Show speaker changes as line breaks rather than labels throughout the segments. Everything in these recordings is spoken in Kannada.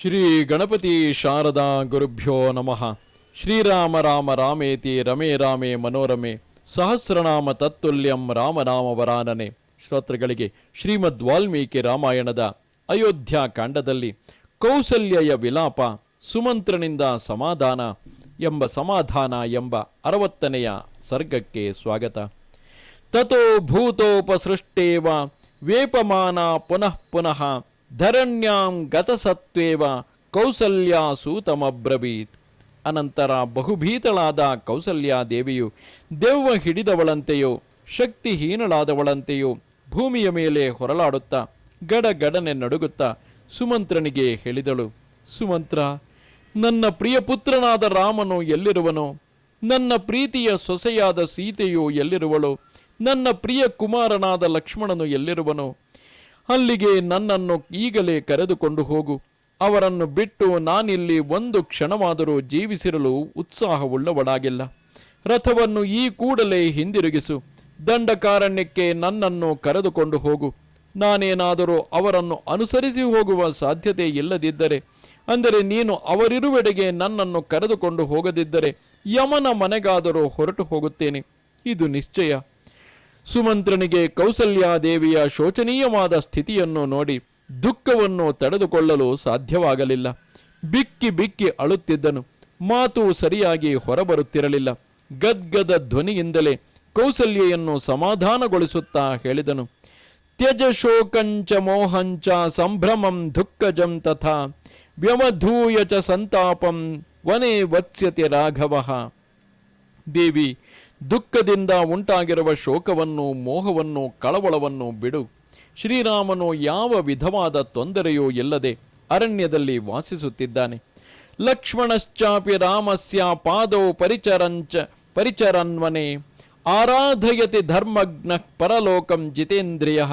ಶ್ರೀ ಗಣಪತಿ ಶಾರದಾ ಗುರುಭ್ಯೋ ನಮಃ. ಶ್ರೀರಾಮ ರಾಮ ರಾಮೇತಿ ರಮೇ ರಾಮೇ ಮನೋರಮೆ. ಸಹಸ್ರನಾಮ ತತ್ತುಲ್ಯಂ ರಾಮನಾಮ ವರಾನನೆ. ಶ್ರೋತೃಗಳಿಗೆ ಶ್ರೀಮದ್ ವಾಲ್ಮೀಕಿ ರಾಮಾಯಣದ ಅಯೋಧ್ಯ ಕಾಂಡದಲ್ಲಿ ಕೌಸಲ್ಯಯ ವಿಲಾಪ ಸುಮಂತ್ರನಿಂದ ಸಮಾಧಾನ ಎಂಬ ಸಮಾಧಾನ ಎಂಬ ಅರವತ್ತನೆಯ ಸರ್ಗಕ್ಕೆ ಸ್ವಾಗತ. ತಥೋ ಭೂತೋಪಸೃಷ್ಟೇವ ವೇಪಮಾನ ಪುನಃ ಪುನಃ ಧರಣ್ಯಾಂ ಗತಸತ್ವೇವ ಕೌಸಲ್ಯ ಸೂತಮಬ್ರವೀತ್ ಅನಂತರ ಬಹುಭೀತಳಾದ ಕೌಸಲ್ಯ ದೇವಿಯು ದೆವ್ವ ಹಿಡಿದವಳಂತೆಯೋ, ಶಕ್ತಿಹೀನಳಾದವಳಂತೆಯೋ ಭೂಮಿಯ ಮೇಲೆ ಹೊರಲಾಡುತ್ತಾ ಗಡಗಡನೆ ನಡುಗುತ್ತಾ ಸುಮಂತ್ರನಿಗೆ ಹೇಳಿದಳು, ಸುಮಂತ್ರ, ನನ್ನ ಪ್ರಿಯ ಪುತ್ರನಾದ ರಾಮನು ಎಲ್ಲಿರುವನೋ? ನನ್ನ ಪ್ರೀತಿಯ ಸೊಸೆಯಾದ ಸೀತೆಯು ಎಲ್ಲಿರುವಳು? ನನ್ನ ಪ್ರಿಯ ಕುಮಾರನಾದ ಲಕ್ಷ್ಮಣನು ಎಲ್ಲಿರುವನೋ? ಅಲ್ಲಿಗೆ ನನ್ನನ್ನು ಈಗಲೇ ಕರೆದುಕೊಂಡು ಹೋಗು. ಅವರನ್ನು ಬಿಟ್ಟು ನಾನಿಲ್ಲಿ ಒಂದು ಕ್ಷಣವಾದರೂ ಜೀವಿಸಿರಲು ಉತ್ಸಾಹವುಳ್ಳವಳಾಗಿಲ್ಲ. ರಥವನ್ನು ಈ ಕೂಡಲೇ ಹಿಂದಿರುಗಿಸು. ದಂಡಕಾರಣ್ಯಕ್ಕೆ ನನ್ನನ್ನು ಕರೆದುಕೊಂಡು ಹೋಗು. ನಾನೇನಾದರೂ ಅವರನ್ನು ಅನುಸರಿಸಿ ಹೋಗುವ ಸಾಧ್ಯತೆ ಇಲ್ಲದಿದ್ದರೆ, ಅಂದರೆ ನೀನು ಅವರಿರುವೆಡೆಗೆ ನನ್ನನ್ನು ಕರೆದುಕೊಂಡು ಹೋಗದಿದ್ದರೆ, ಯಮನ ಮನೆಗಾದರೂ ಹೊರಟು ಹೋಗುತ್ತೇನೆ. ಇದು ನಿಶ್ಚಯ. ಸುಮಂತ್ರನಿಗೆ ಕೌಸಲ್ಯಾದೇವಿಯ ಶೋಚನೀಯವಾದ ಸ್ಥಿತಿಯನ್ನು ನೋಡಿ ದುಃಖವನ್ನು ತಡೆದುಕೊಳ್ಳಲು ಸಾಧ್ಯವಾಗಲಿಲ್ಲ. ಬಿಕ್ಕಿ ಬಿಕ್ಕಿ ಅಳುತ್ತಿದ್ದನು. ಮಾತು ಸರಿಯಾಗಿ ಹೊರಬರುತ್ತಿರಲಿಲ್ಲ. ಗದ್ಗದ ಧ್ವನಿಯಿಂದಲೇ ಕೌಸಲ್ಯೆಯನ್ನು ಸಮಾಧಾನಗೊಳಿಸುತ್ತಾ ಹೇಳಿದನು. ತ್ಯಜ ಶೋಕಂಚ ಮೋಹಂಚ ಸಂಭ್ರಮಂ ದುಃಖಜಂ ತಥಾ ವ್ಯವಧೂಯ ಚ ಸಂತಾಪಂ ವನೇ ವತ್ಸ್ಯತೆ ರಾಘವ. ದೇವಿ ದುಃಖದಿಂದ ಉಂಟಾಗಿರುವ ಶೋಕವನ್ನು, ಮೋಹವನ್ನು, ಕಳವಳವನ್ನು ಬಿಡು. ಶ್ರೀರಾಮನು ಯಾವ ವಿಧವಾದ ತೊಂದರೆಯೂ ಇಲ್ಲದೆ ಅರಣ್ಯದಲ್ಲಿ ವಾಸಿಸುತ್ತಿದ್ದಾನೆ. ಲಕ್ಷ್ಮಣಶ್ಚಾಪಿ ರಾಮಸ್ಯ ಪಾದೋ ಪರಿಚರಂಚ, ಪರಿಚರನ್ವನೆ. ಆರಾಧಯತಿ ಧರ್ಮಜ್ಞ ಪರಲೋಕಂ ಜಿತೇಂದ್ರಿಯ.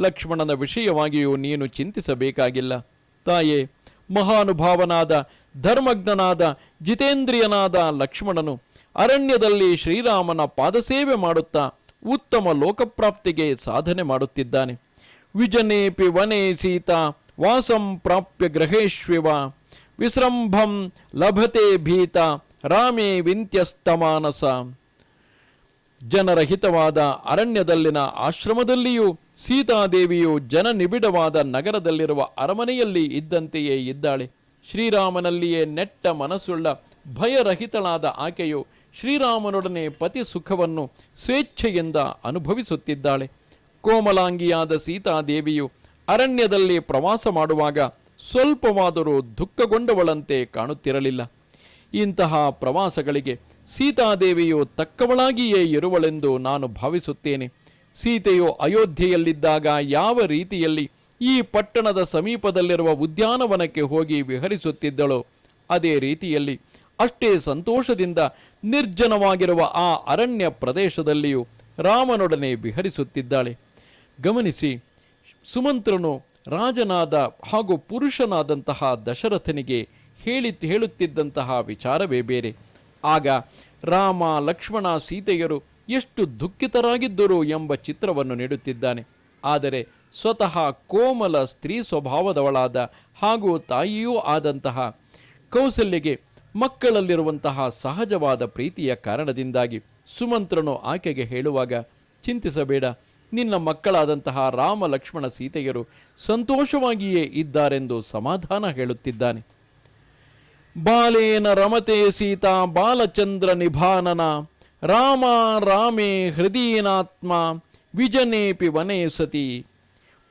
ಲಕ್ಷ್ಮಣನ ವಿಷಯವಾಗಿಯೂ ನೀನು ಚಿಂತಿಸಬೇಕಾಗಿಲ್ಲ. ತಾಯೇ, ಮಹಾನುಭಾವನಾದ ಧರ್ಮಜ್ಞನಾದ ಜಿತೇಂದ್ರಿಯನಾದ ಲಕ್ಷ್ಮಣನು ಅರಣ್ಯದಲ್ಲಿ ಶ್ರೀರಾಮನ ಪಾದಸೇವೆ ಮಾಡುತ್ತಾ ಉತ್ತಮ ಲೋಕಪ್ರಾಪ್ತಿಗೆ ಸಾಧನೆ ಮಾಡುತ್ತಿದ್ದಾನೆ. ವಿಜನೇಪಿ ವನೆ ಸೀತಾ, ವಾಸಂ ಪ್ರಾಪ್ಯ ಗ್ರಹೇಶ್ವಿವ ವಿಸೃಂಭಂ ಲಭತೆ ಭೀತ, ರಾಮೇ ವಿಂತ್ಯಸ್ತಮಾನಸ. ಜನರ ಹಿತವಾದ ಅರಣ್ಯದಲ್ಲಿನ ಆಶ್ರಮದಲ್ಲಿಯೂ ಸೀತಾದೇವಿಯು ಜನನಿಬಿಡವಾದ ನಗರದಲ್ಲಿರುವ ಅರಮನೆಯಲ್ಲಿ ಇದ್ದಂತೆಯೇ ಇದ್ದಾಳೆ. ಶ್ರೀರಾಮನಲ್ಲಿಯೇ ನೆಟ್ಟ ಮನಸ್ಸುಳ್ಳ ಭಯರಹಿತಳಾದ ಆಕೆಯು ಶ್ರೀರಾಮನೊಡನೆ ಪತಿ ಸುಖವನ್ನು ಸ್ವೇಚ್ಛೆಯಿಂದ ಅನುಭವಿಸುತ್ತಿದ್ದಾಳೆ. ಕೋಮಲಾಂಗಿಯಾದ ಸೀತಾದೇವಿಯು ಅರಣ್ಯದಲ್ಲಿ ಪ್ರವಾಸ ಮಾಡುವಾಗ ಸ್ವಲ್ಪವಾದರೂ ದುಃಖಗೊಂಡವಳಂತೆ ಕಾಣುತ್ತಿರಲಿಲ್ಲ. ಇಂತಹ ಪ್ರವಾಸಗಳಿಗೆ ಸೀತಾದೇವಿಯು ತಕ್ಕವಳಾಗಿಯೇ ಇರುವಳೆಂದು ನಾನು ಭಾವಿಸುತ್ತೇನೆ. ಸೀತೆಯು ಅಯೋಧ್ಯೆಯಲ್ಲಿದ್ದಾಗ ಯಾವ ರೀತಿಯಲ್ಲಿ ಈ ಪಟ್ಟಣದ ಸಮೀಪದಲ್ಲಿರುವ ಉದ್ಯಾನವನಕ್ಕೆ ಹೋಗಿ ವಿಹರಿಸುತ್ತಿದ್ದಳೋ, ಅದೇ ರೀತಿಯಲ್ಲಿ ಅಷ್ಟೇ ಸಂತೋಷದಿಂದ ನಿರ್ಜನವಾಗಿರುವ ಆ ಅರಣ್ಯ ಪ್ರದೇಶದಲ್ಲಿಯೂ ರಾಮನೊಡನೆ ವಿಹರಿಸುತ್ತಿದ್ದಾಳೆ. ಗಮನಿಸಿ, ಸುಮಂತ್ರನು ರಾಜನಾದ ಹಾಗೂ ಪುರುಷನಾದಂತಹ ದಶರಥನಿಗೆ ಹೇಳಿ ಹೇಳುತ್ತಿದ್ದಂತಹ ವಿಚಾರವೇ ಬೇರೆ. ಆಗ ರಾಮ, ಲಕ್ಷ್ಮಣ, ಸೀತೆಯರು ಎಷ್ಟು ದುಃಖಿತರಾಗಿದ್ದರು ಎಂಬ ಚಿತ್ರವನ್ನು ನೀಡುತ್ತಿದ್ದಾನೆ. ಆದರೆ ಸ್ವತಃ ಕೋಮಲ ಸ್ತ್ರೀ ಸ್ವಭಾವದವಳಾದ ಹಾಗೂ ತಾಯಿಯೂ ಆದಂತಹ ಕೌಸಲ್ಯಗೆ ಮಕ್ಕಳಲ್ಲಿರುವಂತಹ ಸಹಜವಾದ ಪ್ರೀತಿಯ ಕಾರಣದಿಂದಾಗಿ ಸುಮಂತ್ರನು ಆಕೆಗೆ ಹೇಳುವಾಗ, ಚಿಂತಿಸಬೇಡ, ನಿನ್ನ ಮಕ್ಕಳಾದಂತಹ ರಾಮ ಲಕ್ಷ್ಮಣ ಸೀತೆಯರು ಸಂತೋಷವಾಗಿಯೇ ಇದ್ದಾರೆಂದು ಸಮಾಧಾನ ಹೇಳುತ್ತಿದ್ದಾನೆ. ಬಾಲೇನ ರಮತೆ ಸೀತಾ ಬಾಲಚಂದ್ರ ನಿಭಾನನ, ರಾಮ ರಾಮೇ ಹೃದಯನಾತ್ಮ, ವಿಜನೇಪಿ ವನೇ ಸತಿ.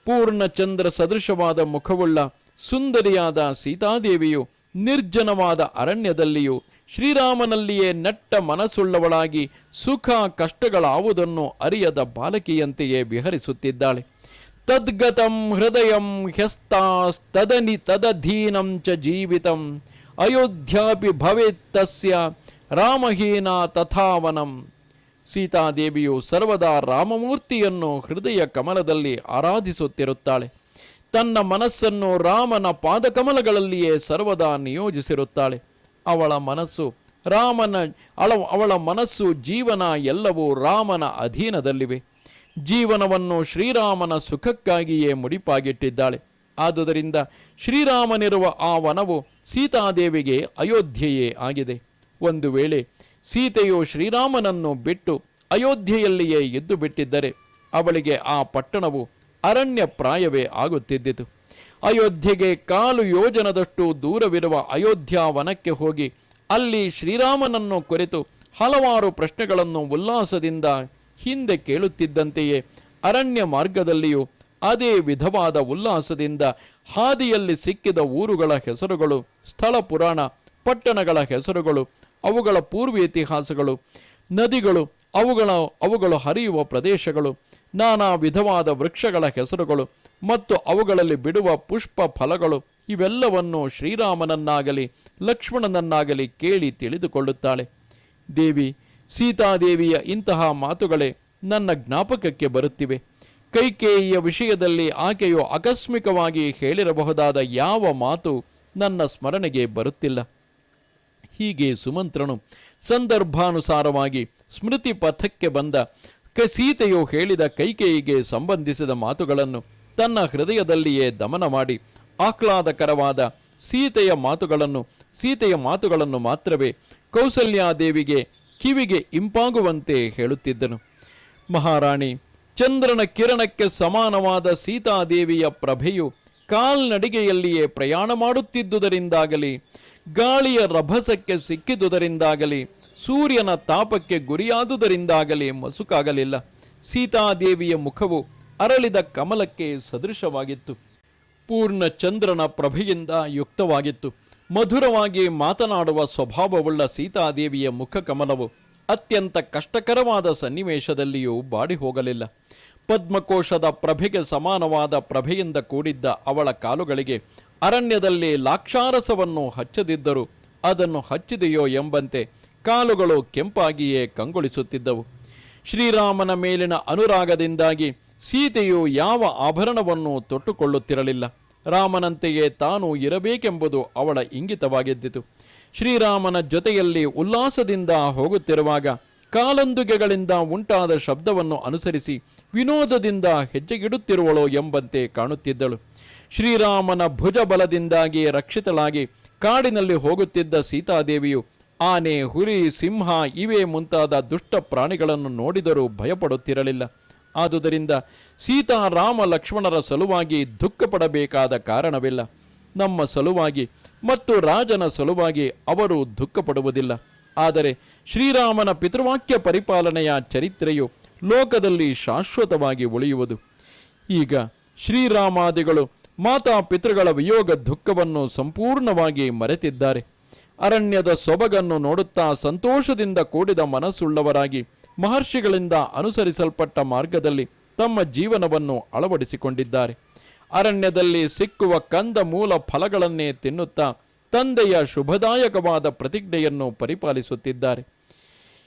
ಪೂರ್ಣಚಂದ್ರ ಸದೃಶವಾದ ಮುಖವುಳ್ಳ ಸುಂದರಿಯಾದ ಸೀತಾದೇವಿಯು ನಿರ್ಜನವಾದ ಅರಣ್ಯದಲ್ಲಿಯೂ ಶ್ರೀರಾಮನಲ್ಲಿಯೇ ನಟ್ಟ ಮನಸ್ಸುಳ್ಳವಳಾಗಿ ಸುಖ ಕಷ್ಟಗಳಾವುದನ್ನು ಅರಿಯದ ಬಾಲಕಿಯಂತೆಯೇ ವಿಹರಿಸುತ್ತಿದ್ದಾಳೆ. ತದ್ಗತಂ ಹೃದಯಂ ಹ್ಯಸ್ತಾಸ್ತದನಿ ತದಧೀನಂ ಚ ಜೀವಿತಂ ಅಯೋಧ್ಯಾಪಿ ಭವೇತ್ತಸ್ಯ ರಾಮಹೀನ ತಥಾವನಂ. ಸೀತಾದೇವಿಯು ಸರ್ವದಾ ರಾಮಮೂರ್ತಿಯನ್ನು ಹೃದಯ ಕಮಲದಲ್ಲಿ ಆರಾಧಿಸುತ್ತಿರುತ್ತಾಳೆ. ತನ್ನ ಮನಸ್ಸನ್ನು ರಾಮನ ಪಾದಕಮಲಗಳಲ್ಲಿಯೇ ಸರ್ವದಾ ನಿಯೋಜಿಸಿರುತ್ತಾಳೆ. ಅವಳ ಮನಸ್ಸು ರಾಮನ ಅಳ, ಅವಳ ಮನಸ್ಸು ಜೀವನ ಎಲ್ಲವೂ ರಾಮನ ಅಧೀನದಲ್ಲಿವೆ. ಜೀವನವನ್ನು ಶ್ರೀರಾಮನ ಸುಖಕ್ಕಾಗಿಯೇ ಮುಡಿಪಾಗಿಟ್ಟಿದ್ದಾಳೆ. ಆದುದರಿಂದ ಶ್ರೀರಾಮನಿರುವ ಆ ವನವು ಸೀತಾದೇವಿಗೆ ಅಯೋಧ್ಯೆಯೇ ಆಗಿದೆ. ಒಂದು ವೇಳೆ ಸೀತೆಯು ಶ್ರೀರಾಮನನ್ನು ಬಿಟ್ಟು ಅಯೋಧ್ಯೆಯಲ್ಲಿಯೇ ಎದ್ದು ಬಿಟ್ಟಿದ್ದರೆ ಅವಳಿಗೆ ಆ ಪಟ್ಟಣವು ಅರಣ್ಯ ಪ್ರಾಯವೇ ಆಗುತ್ತಿದ್ದಿತು. ಅಯೋಧ್ಯೆಗೆ ಕಾಲು ಯೋಜನದಷ್ಟು ದೂರವಿರುವ ಅಯೋಧ್ಯ ವನಕ್ಕೆ ಹೋಗಿ ಅಲ್ಲಿ ಶ್ರೀರಾಮನನ್ನು ಕುರಿತು ಹಲವಾರು ಪ್ರಶ್ನೆಗಳನ್ನು ಉಲ್ಲಾಸದಿಂದ ಹಿಂದೆ ಕೇಳುತ್ತಿದ್ದಂತೆಯೇ ಅರಣ್ಯ ಮಾರ್ಗದಲ್ಲಿಯೂ ಅದೇ ವಿಧವಾದ ಉಲ್ಲಾಸದಿಂದ ಹಾದಿಯಲ್ಲಿ ಸಿಕ್ಕಿದ ಊರುಗಳ ಹೆಸರುಗಳು, ಸ್ಥಳ ಪುರಾಣ, ಪಟ್ಟಣಗಳ ಹೆಸರುಗಳು, ಅವುಗಳ ಪೂರ್ವ ಇತಿಹಾಸಗಳು, ನದಿಗಳು, ಅವುಗಳ, ಅವುಗಳು ಹರಿಯುವ ಪ್ರದೇಶಗಳು ನಾನಾ ವಿಧವಾದ ವೃಕ್ಷಗಳ ಹೆಸರುಗಳು ಮತ್ತು ಅವುಗಳಲ್ಲಿ ಬಿಡುವ ಪುಷ್ಪ ಫಲಗಳು ಇವೆಲ್ಲವನ್ನು ಶ್ರೀರಾಮನನ್ನಾಗಲಿ ಲಕ್ಷ್ಮಣನನ್ನಾಗಲಿ ಕೇಳಿ ತಿಳಿದುಕೊಳ್ಳುತ್ತಾಳೆ. ದೇವಿ, ಸೀತಾದೇವಿಯ ಇಂತಹ ಮಾತುಗಳೇ ನನ್ನ ಜ್ಞಾಪಕಕ್ಕೆ ಬರುತ್ತಿವೆ. ಕೈಕೇಯಿಯ ವಿಷಯದಲ್ಲಿ ಆಕೆಯು ಆಕಸ್ಮಿಕವಾಗಿ ಹೇಳಿರಬಹುದಾದ ಯಾವ ಮಾತು ನನ್ನ ಸ್ಮರಣೆಗೆ ಬರುತ್ತಿಲ್ಲ. ಹೀಗೆ ಸುಮಂತ್ರನು ಸಂದರ್ಭಾನುಸಾರವಾಗಿ ಸ್ಮೃತಿ ಪಥಕ್ಕೆ ಬಂದ ಸೀತೆಯು ಹೇಳಿದ ಕೈಕೇಯಿಗೆ ಸಂಬಂಧಿಸಿದ ಮಾತುಗಳನ್ನು ತನ್ನ ಹೃದಯದಲ್ಲಿಯೇ ದಮನ ಮಾಡಿ ಆಹ್ಲಾದಕರವಾದ ಸೀತೆಯ ಮಾತುಗಳನ್ನು ಸೀತೆಯ ಮಾತುಗಳನ್ನು ಮಾತ್ರವೇ ಕೌಸಲ್ಯಾದೇವಿಗೆ ಕಿವಿಗೆ ಇಂಪಾಗುವಂತೆ ಹೇಳುತ್ತಿದ್ದನು. ಮಹಾರಾಣಿ, ಚಂದ್ರನ ಕಿರಣಕ್ಕೆ ಸಮಾನವಾದ ಸೀತಾದೇವಿಯ ಪ್ರಭೆಯು ಕಾಲ್ನಡಿಗೆಯಲ್ಲಿಯೇ ಪ್ರಯಾಣ ಮಾಡುತ್ತಿದ್ದುದರಿಂದಾಗಲಿ, ಗಾಳಿಯ ರಭಸಕ್ಕೆ ಸಿಕ್ಕಿದುದರಿಂದಾಗಲಿ ಸೂರ್ಯನ ತಾಪಕ್ಕೆ ಗುರಿಯಾದುದರಿಂದಾಗಲಿ ಮಸುಕಾಗಲಿಲ್ಲ. ಸೀತಾದೇವಿಯ ಮುಖವು ಅರಳಿದ ಕಮಲಕ್ಕೆ ಸದೃಶವಾಗಿತ್ತು. ಪೂರ್ಣ ಚಂದ್ರನ ಪ್ರಭೆಯಿಂದ ಯುಕ್ತವಾಗಿತ್ತು. ಮಧುರವಾಗಿ ಮಾತನಾಡುವ ಸ್ವಭಾವವುಳ್ಳ ಸೀತಾದೇವಿಯ ಮುಖ ಕಮಲವು ಅತ್ಯಂತ ಕಷ್ಟಕರವಾದ ಸನ್ನಿವೇಶದಲ್ಲಿಯೂ ಬಾಡಿ ಹೋಗಲಿಲ್ಲ ಪದ್ಮಕೋಶದ ಪ್ರಭೆಗೆ ಸಮಾನವಾದ ಪ್ರಭೆಯಿಂದ ಕೂಡಿದ್ದ ಅವಳ ಕಾಲುಗಳಿಗೆ ಅರಣ್ಯದಲ್ಲಿ ಲಾಕ್ಷಾರಸವನ್ನು ಹಚ್ಚದಿದ್ದರೂ ಅದನ್ನು ಹಚ್ಚಿದೆಯೋ ಎಂಬಂತೆ ಕಾಲುಗಳು ಕೆಂಪಾಗಿಯೇ ಕಂಗೊಳಿಸುತ್ತಿದ್ದವು. ಶ್ರೀರಾಮನ ಮೇಲಿನ ಅನುರಾಗದಿಂದಾಗಿ ಸೀತೆಯು ಯಾವ ಆಭರಣವನ್ನು ತೊಟ್ಟುಕೊಳ್ಳುತ್ತಿರಲಿಲ್ಲ. ರಾಮನಂತೆಯೇ ತಾನು ಇರಬೇಕೆಂಬುದು ಅವಳ ಇಂಗಿತವಾಗಿದ್ದಿತು. ಶ್ರೀರಾಮನ ಜೊತೆಯಲ್ಲಿ ಉಲ್ಲಾಸದಿಂದ ಹೋಗುತ್ತಿರುವಾಗ ಕಾಲೊಂದುಗೆಗಳಿಂದ ಉಂಟಾದ ಶಬ್ದವನ್ನು ಅನುಸರಿಸಿ ವಿನೋದದಿಂದ ಹೆಜ್ಜೆಗಿಡುತ್ತಿರುವಳು ಎಂಬಂತೆ ಕಾಣುತ್ತಿದ್ದಳು. ಶ್ರೀರಾಮನ ಭುಜಬಲದಿಂದಾಗಿ ರಕ್ಷಿತಳಾಗಿ ಕಾಡಿನಲ್ಲಿ ಹೋಗುತ್ತಿದ್ದ ಸೀತಾದೇವಿಯು ಆನೆ, ಹುಲಿ, ಸಿಂಹ ಇವೇ ಮುಂತಾದ ದುಷ್ಟ ಪ್ರಾಣಿಗಳನ್ನು ನೋಡಿದರೂ ಭಯಪಡುತ್ತಿರಲಿಲ್ಲ. ಆದುದರಿಂದ ಸೀತಾ ರಾಮ ಲಕ್ಷ್ಮಣರ ಸಲುವಾಗಿ ದುಃಖಪಡಬೇಕಾದ ಕಾರಣವಿಲ್ಲ. ನಮ್ಮ ಸಲುವಾಗಿ ಮತ್ತು ರಾಜನ ಸಲುವಾಗಿ ಅವರು ದುಃಖಪಡುವುದಿಲ್ಲ. ಆದರೆ ಶ್ರೀರಾಮನ ಪಿತೃವಾಕ್ಯ ಪರಿಪಾಲನೆಯ ಚರಿತ್ರೆಯು ಲೋಕದಲ್ಲಿ ಶಾಶ್ವತವಾಗಿ ಉಳಿಯುವುದು. ಈಗ ಶ್ರೀರಾಮಾದಿಗಳು ಮಾತಾ ಪಿತೃಗಳ ವಿಯೋಗ ದುಃಖವನ್ನು ಸಂಪೂರ್ಣವಾಗಿ ಮರೆತಿದ್ದಾರೆ. ಅರಣ್ಯದ ಸೊಬಗನ್ನು ನೋಡುತ್ತಾ ಸಂತೋಷದಿಂದ ಕೂಡಿದ ಮನಸ್ಸುಳ್ಳವರಾಗಿ ಮಹರ್ಷಿಗಳಿಂದ ಅನುಸರಿಸಲ್ಪಟ್ಟ ಮಾರ್ಗದಲ್ಲಿ ತಮ್ಮ ಜೀವನವನ್ನು ಅಳವಡಿಸಿಕೊಂಡಿದ್ದಾರೆ. ಅರಣ್ಯದಲ್ಲಿ ಸಿಕ್ಕುವ ಕಂದ ಮೂಲ ಫಲಗಳನ್ನೇ ತಿನ್ನುತ್ತಾ ತಂದೆಯ ಶುಭದಾಯಕವಾದ ಪ್ರತಿಜ್ಞೆಯನ್ನು ಪರಿಪಾಲಿಸುತ್ತಿದ್ದಾರೆ.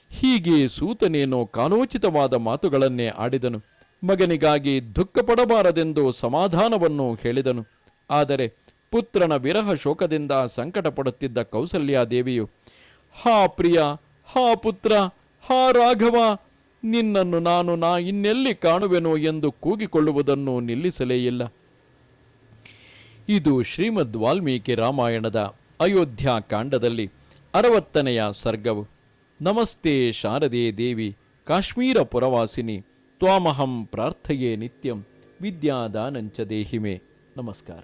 ಹೀಗೆ ಸೂತನೇನು ಕಾಲೋಚಿತವಾದ ಮಾತುಗಳನ್ನೇ ಆಡಿದನು. ಮಗನಿಗಾಗಿ ದುಃಖಪಡಬಾರದೆಂದು ಸಮಾಧಾನವನ್ನು ಹೇಳಿದನು. ಆದರೆ ಪುತ್ರನ ವಿರಹ ಶೋಕದಿಂದ ಸಂಕಟ ಪಡುತ್ತಿದ್ದ ಕೌಸಲ್ಯಾದೇವಿಯು, ಹಾ ಪ್ರಿಯ, ಹಾ ಪುತ್ರ, ಹಾ ರಾಘವ, ನಿನ್ನನ್ನು ನಾನು ನಾ ಇನ್ನೆಲ್ಲಿ ಕಾಣುವೆನೋ ಎಂದು ಕೂಗಿಕೊಳ್ಳುವುದನ್ನು ನಿಲ್ಲಿಸಲೇ ಇಲ್ಲ. ಇದು ಶ್ರೀಮದ್ ವಾಲ್ಮೀಕಿ ರಾಮಾಯಣದ ಅಯೋಧ್ಯ ಕಾಂಡದಲ್ಲಿ ಅರವತ್ತನೆಯ ಸರ್ಗವು. ನಮಸ್ತೆ ಶಾರದೆ ದೇವಿ, ಕಾಶ್ಮೀರ ಪುರವಾಸಿನಿ, ತ್ವಾಮಹಂ ಪ್ರಾರ್ಥಯೇ ನಿತ್ಯಂ, ವಿದ್ಯಾದಾನಂಚ ದೇಹಿಮೆ. ನಮಸ್ಕಾರ.